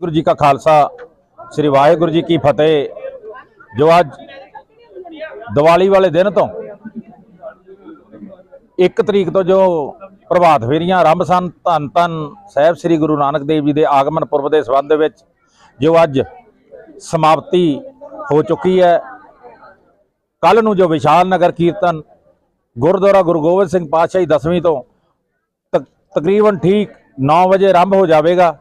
ਵਾਹਿਗੁਰੂ ਜੀ ਕਾ ਖਾਲਸਾ, ਸ੍ਰੀ ਵਾਹਿਗੁਰੂ ਜੀ ਕੀ ਫਤਿਹ। ਜੋ ਅੱਜ ਦੀਵਾਲੀ ਵਾਲੇ ਦਿਨ ਤੋਂ 1 ਤਰੀਕ ਤੋਂ ਜੋ ਪ੍ਰਭਾਤ ਫੇਰੀਆਂ ਆਰੰਭ ਸਨ, ਧੰਨ ਧੰਨ ਸਾਹਿਬ ਸ੍ਰੀ ਗੁਰੂ ਨਾਨਕ ਦੇਵ ਜੀ ਦੇ ਆਗਮਨ ਪੁਰਬ ਦੇ ਸੰਬੰਧ ਵਿੱਚ ਜੋ ਅੱਜ ਸਮਾਪਤੀ ਹੋ ਚੁੱਕੀ ਹੈ। ਕੱਲ ਨੂੰ ਜੋ ਵਿਸ਼ਾਲ ਨਗਰ ਕੀਰਤਨ ਗੁਰਦੁਆਰਾ ਗੁਰੂ ਗੋਬਿੰਦ ਸਿੰਘ ਪਾਤਸ਼ਾਹੀ 10ਵੀਂ ਤੋਂ ਤਕ- ਤਕਰੀਬਨ ਠੀਕ 9 ਵਜੇ ਆਰੰਭ ਹੋ ਜਾਵੇਗਾ।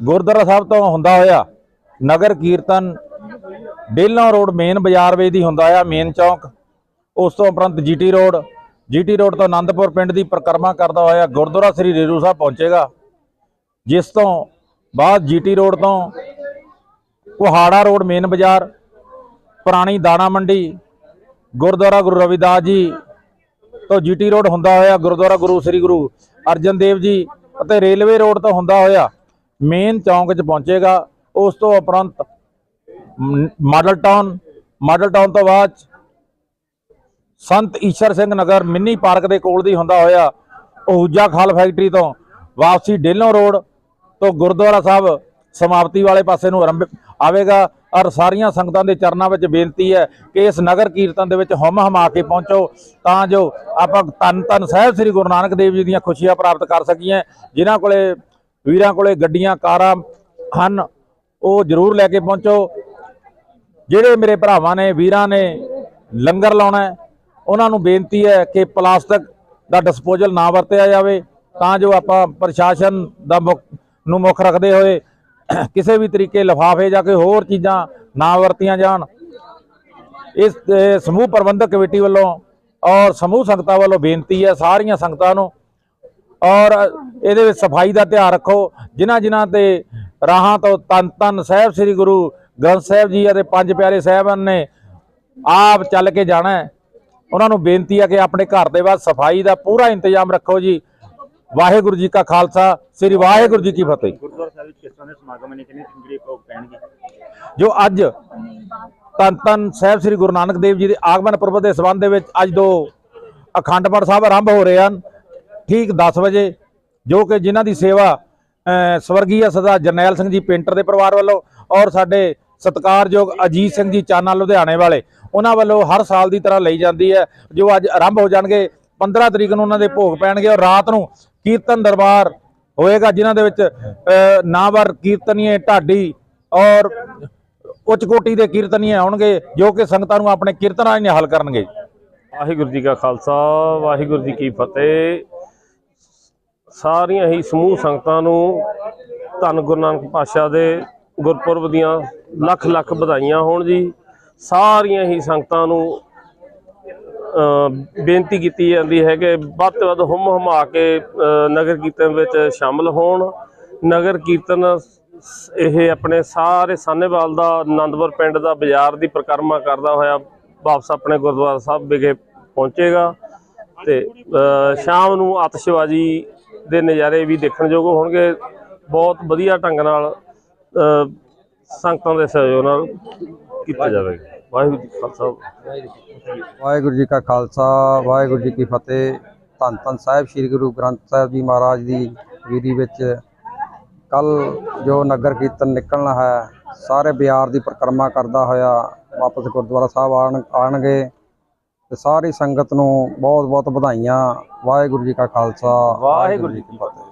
ਗੁਰਦੁਆਰਾ ਸਾਹਿਬ ਤੋਂ ਹੁੰਦਾ ਹੋਇਆ ਨਗਰ ਕੀਰਤਨ ਡੇਲਾਂ ਰੋਡ ਮੇਨ ਬਾਜ਼ਾਰ ਵੇ ਦੀ ਹੁੰਦਾ ਆ, ਮੇਨ ਚੌਂਕ। ਉਸ ਤੋਂ ਉਪਰੰਤ ਜੀਟੀ ਰੋਡ। ਜੀਟੀ ਰੋਡ ਤੋਂ ਆਨੰਦਪੁਰ ਪਿੰਡ ਦੀ ਪਰਿਕਰਮਾ ਕਰਦਾ ਹੋਇਆ ਗੁਰਦੁਆਰਾ ਸ੍ਰੀ ਰੇਰੂ ਸਾਹਿਬ ਪਹੁੰਚੇਗਾ। ਜਿਸ ਤੋਂ ਬਾਅਦ ਜੀਟੀ ਰੋਡ ਤੋਂ ਕੁਹਾੜਾ ਰੋਡ ਮੇਨ ਬਾਜ਼ਾਰ, ਪੁਰਾਣੀ ਦਾਣਾ ਮੰਡੀ, ਗੁਰਦੁਆਰਾ ਗੁਰੂ ਰਵਿਦਾਸ ਜੀ ਤੋਂ ਜੀਟੀ ਰੋਡ ਹੁੰਦਾ ਹੋਇਆ, ਗੁਰਦੁਆਰਾ ਗੁਰੂ ਸ੍ਰੀ ਗੁਰੂ ਅਰਜਨ ਦੇਵ ਜੀ ਅਤੇ ਰੇਲਵੇ ਰੋਡ ਤੋਂ ਹੁੰਦਾ ਹੋਇਆ ਮੇਨ ਚੌਂਕ 'ਚ ਪਹੁੰਚੇਗਾ, ਉਸ ਤੋਂ ਉਪਰੰਤ ਮਾਡਲ ਟਾਊਨ ਮਾਡਲ ਟਾਊਨ ਤੋਂ ਬਾਅਦ 'ਚ ਸੰਤ ਈਸ਼ਰ ਸਿੰਘ ਨਗਰ ਮਿੰਨੀ ਪਾਰਕ ਦੇ ਕੋਲ ਦੀ ਹੁੰਦਾ ਹੋਇਆ, ਉਹੂਜਾ ਖਾਲ ਫੈਕਟਰੀ ਤੋਂ ਵਾਪਸੀ ਡੇਲੋਂ ਰੋਡ ਤੋਂ ਗੁਰਦੁਆਰਾ ਸਾਹਿਬ ਸਮਾਪਤੀ ਵਾਲੇ ਪਾਸੇ ਨੂੰ ਆਰੰਭ ਆਵੇਗਾ, ਔਰ ਸਾਰੀਆਂ ਸੰਗਤਾਂ ਦੇ ਚਰਨਾਂ ਵਿੱਚ ਬੇਨਤੀ ਹੈ ਕਿ ਇਸ ਨਗਰ ਕੀਰਤਨ ਦੇ ਵਿੱਚ ਹਮ ਹਮਾ ਕੇ ਪਹੁੰਚੋ, ਤਾਂ ਜੋ ਆਪਾਂ ਧੰਨ ਧੰਨ ਸਾਹਿਬ ਸ੍ਰੀ ਗੁਰੂ ਨਾਨਕ ਦੇਵ ਜੀ ਦੀਆਂ ਖੁਸ਼ੀਆਂ ਪ੍ਰਾਪਤ ਕਰ ਸਕੀਏ, ਜਿਨ੍ਹਾਂ ਕੋਲੇ ਵੀਰਾਂ ਕੋਲੇ ਗੱਡੀਆਂ, ਕਾਰਾਂ ਹਨ, ਉਹ ਜ਼ਰੂਰ ਲੈ ਕੇ ਪਹੁੰਚੋ। ਜਿਹੜੇ ਮੇਰੇ ਭਰਾਵਾਂ ਨੇ, ਵੀਰਾਂ ਨੇ ਲੰਗਰ ਲਾਉਣਾ ਉਹਨਾਂ ਨੂੰ ਬੇਨਤੀ ਹੈ ਕਿ ਪਲਾਸਟਿਕ ਦਾ ਡਿਸਪੋਜ਼ਲ ਨਾ ਵਰਤਿਆ ਜਾਵੇ, ਤਾਂ ਜੋ ਆਪਾਂ ਪ੍ਰਸ਼ਾਸਨ ਦਾ ਮੁੱਖ, ਨੂੰ ਮੁੱਖ ਰੱਖਦੇ ਹੋਏ ਕਿਸੇ ਵੀ ਤਰੀਕੇ ਲਿਫਾਫੇ ਜਾਂ ਕੋਈ ਹੋਰ ਚੀਜ਼ਾਂ ਨਾ ਵਰਤੀਆਂ ਜਾਣ। ਇਸ ਸਮੂਹ ਪ੍ਰਬੰਧਕ ਕਮੇਟੀ ਵੱਲੋਂ ਔਰ ਸਮੂਹ ਸੰਗਤਾਂ ਵੱਲੋਂ ਬੇਨਤੀ ਹੈ ਸਾਰੀਆਂ ਸੰਗਤਾਂ ਨੂੰ ਔਰ ਇਹਦੇ ਵਿੱਚ ਸਫ਼ਾਈ ਦਾ ਧਿਆਨ ਰੱਖੋ। ਜਿਨ੍ਹਾਂ ਜਿਨ੍ਹਾਂ ਤੇ ਰਾਹਾਂ ਤੋਂ ਤਨ ਤਨ ਸਾਹਿਬ ਸ੍ਰੀ ਗੁਰੂ ਗ੍ਰੰਥ ਸਾਹਿਬ ਜੀ ਅਤੇ ਪੰਜ ਪਿਆਰੇ ਸਾਹਿਬਾਨ ਨੇ ਆਪ ਚੱਲ ਕੇ ਜਾਣਾ ਹੈ ਉਹਨਾਂ ਨੂੰ ਬੇਨਤੀ ਹੈ ਕਿ ਆਪਣੇ ਘਰ ਦੇ ਬਾਅਦ ਸਫ਼ਾਈ ਦਾ ਪੂਰਾ ਇੰਤਜ਼ਾਮ ਰੱਖੋ ਜੀ। ਵਾਹਿਗੁਰੂ ਜੀ ਕਾ ਖਾਲਸਾ ਸ੍ਰੀ ਵਾਹਿਗੁਰੂ ਜੀ ਕੀ ਫਤਿਹ। ਗੁਰਦੁਆਰਾ ਸਾਹਿਬ ਵਿੱਚ ਕਿਸ ਤਰ੍ਹਾਂ ਦੇ ਸਮਾਗਮ ਨੇ ਕਿੰਨੇ ਜਿਹੜੇ ਭੋਗ ਪੈਣਗੇ? ਜੋ ਅੱਜ ਧੰਨ ਧੰਨ ਸਾਹਿਬ ਸ੍ਰੀ ਗੁਰੂ ਨਾਨਕ ਦੇਵ ਜੀ ਦੇ ਆਗਮਨ ਪੁਰਬ ਦੇ ਸੰਬੰਧ ਦੇ ਵਿੱਚ ਅੱਜ ਦੋ ਅਖੰਡ ਪਾਠ ਸਾਹਿਬ ਆਰੰਭ ਹੋ ਰਹੇ ਹਨ। ਠੀਕ 10 ਵਜੇ ਜੋ ਕਿ ਜਿਨ੍ਹਾਂ ਦੀ ਸੇਵਾ ਅਹ, ਸਵਰਗੀ ਸਰਦਾਰ ਜਰਨੈਲ ਸਿੰਘ ਜੀ ਪੇਂਟਰ ਦੇ ਪਰਿਵਾਰ ਵੱਲੋਂ ਔਰ ਸਾਡੇ ਸਤਿਕਾਰਯੋਗ ਅਜੀਤ ਸਿੰਘ ਜੀ ਚਾਨਾ ਲੁਧਿਆਣੇ ਵਾਲੇ ਉਹਨਾਂ ਵੱਲੋਂ ਹਰ ਸਾਲ ਦੀ ਤਰ੍ਹਾਂ ਲਈ ਜਾਂਦੀ ਹੈ ਜੋ ਅੱਜ ਆਰੰਭ ਹੋ ਜਾਣਗੇ 15 ਤਰੀਕ ਨੂੰ ਉਹਨਾਂ ਦੇ ਭੋਗ ਪੈਣਗੇ ਔਰ ਰਾਤ ਨੂੰ ਕੀਰਤਨ ਦਰਬਾਰ ਹੋਏਗਾ ਜਿਨ੍ਹਾਂ ਦੇ ਵਿੱਚ ਨਾਵਰ ਕੀਰਤਨੀਏ ਢਾਡੀ ਔਰ ਉੱਚ ਕੋਟੀ ਦੇ ਕੀਰਤਨੀਏ ਆਉਣਗੇ ਜੋ ਕਿ ਸੰਗਤਾਂ ਨੂੰ ਆਪਣੇ ਕੀਰਤਨਾਂ ਨਾਲ ਨਿਹਾਲ ਕਰਨਗੇ। ਵਾਹਿਗੁਰੂ ਜੀ ਕਾ ਖਾਲਸਾ ਵਾਹਿਗੁਰੂ ਜੀ ਕੀ ਫਤਿਹ। ਸਾਰੀਆਂ ਹੀ ਸਮੂਹ ਸੰਗਤਾਂ ਨੂੰ ਧੰਨ ਗੁਰੂ ਨਾਨਕ ਪਾਤਸ਼ਾਹ ਦੇ ਗੁਰਪੁਰਬ ਦੀਆਂ ਲੱਖ ਲੱਖ ਵਧਾਈਆਂ ਹੋਣ ਜੀ। ਸਾਰੀਆਂ ਹੀ ਸੰਗਤਾਂ ਨੂੰ ਬੇਨਤੀ ਕੀਤੀ ਜਾਂਦੀ ਹੈ ਕਿ ਵੱਧ ਤੋਂ ਵੱਧ ਹੁਮ ਹਮਾ ਕੇ ਨਗਰ ਕੀਰਤਨ ਵਿੱਚ ਸ਼ਾਮਲ ਹੋਣ। ਨਗਰ ਕੀਰਤਨ ਇਹ ਆਪਣੇ ਸਾਰੇ ਸਾਨੇਵਾਲ ਦਾ, ਆਨੰਦਪੁਰ ਪਿੰਡ ਦਾ, ਬਾਜ਼ਾਰ ਦੀ ਪ੍ਰਕਰਮਾ ਕਰਦਾ ਹੋਇਆ ਵਾਪਸ ਆਪਣੇ ਗੁਰਦੁਆਰਾ ਸਾਹਿਬ ਵਿਖੇ ਪਹੁੰਚੇਗਾ। ਤੇ ਸ਼ਾਮ ਨੂੰ ਆਤਿਸ਼ਬਾਜ਼ੀ ਦੇ ਨਜ਼ਾਰੇ ਵੀ ਦੇਖਣਯੋਗ ਹੋਣਗੇ। ਬਹੁਤ ਵਧੀਆ ਢੰਗ ਨਾਲ ਸੰਗਤਾਂ ਦੇ ਸਹਿਯੋਗ ਨਾਲ ਕੀਤਾ ਜਾਵੇਗਾ। ਵਾਹਿਗੁਰੂ ਜੀ ਖਾਲਸਾ। ਵਾਹਿਗੁਰੂ ਜੀ ਕਾ ਖਾਲਸਾ, ਵਾਹਿਗੁਰੂ ਜੀ ਕੀ ਫਤਿਹ। ਧੰਨ ਧੰਨ ਸਾਹਿਬ, ਸ੍ਰੀ ਗੁਰੂ ਗ੍ਰੰਥ ਸਾਹਿਬ ਜੀ ਮਹਾਰਾਜ ਦੀ ਵੀਰੀ ਵਿੱਚ ਕੱਲ ਜੋ ਨਗਰ ਕੀਰਤਨ ਨਿਕਲਣਾ ਹੈ, ਸਾਰੇ ਬਿਆਰ ਦੀ ਪਰਿਕਰਮਾ ਕਰਦਾ ਹੋਇਆ ਵਾਪਸ ਗੁਰਦੁਆਰਾ ਸਾਹਿਬ ਆਣ, ਆਣਗੇ। ਤੇ ਸਾਰੀ ਸੰਗਤ ਨੂੰ ਬਹੁਤ ਬਹੁਤ ਵਧਾਈਆਂ। ਵਾਹਿਗੁਰੂ ਜੀ ਕਾ ਖਾਲਸਾ, ਵਾਹਿਗੁਰੂ ਜੀ ਕੀ ਫਤਿਹ।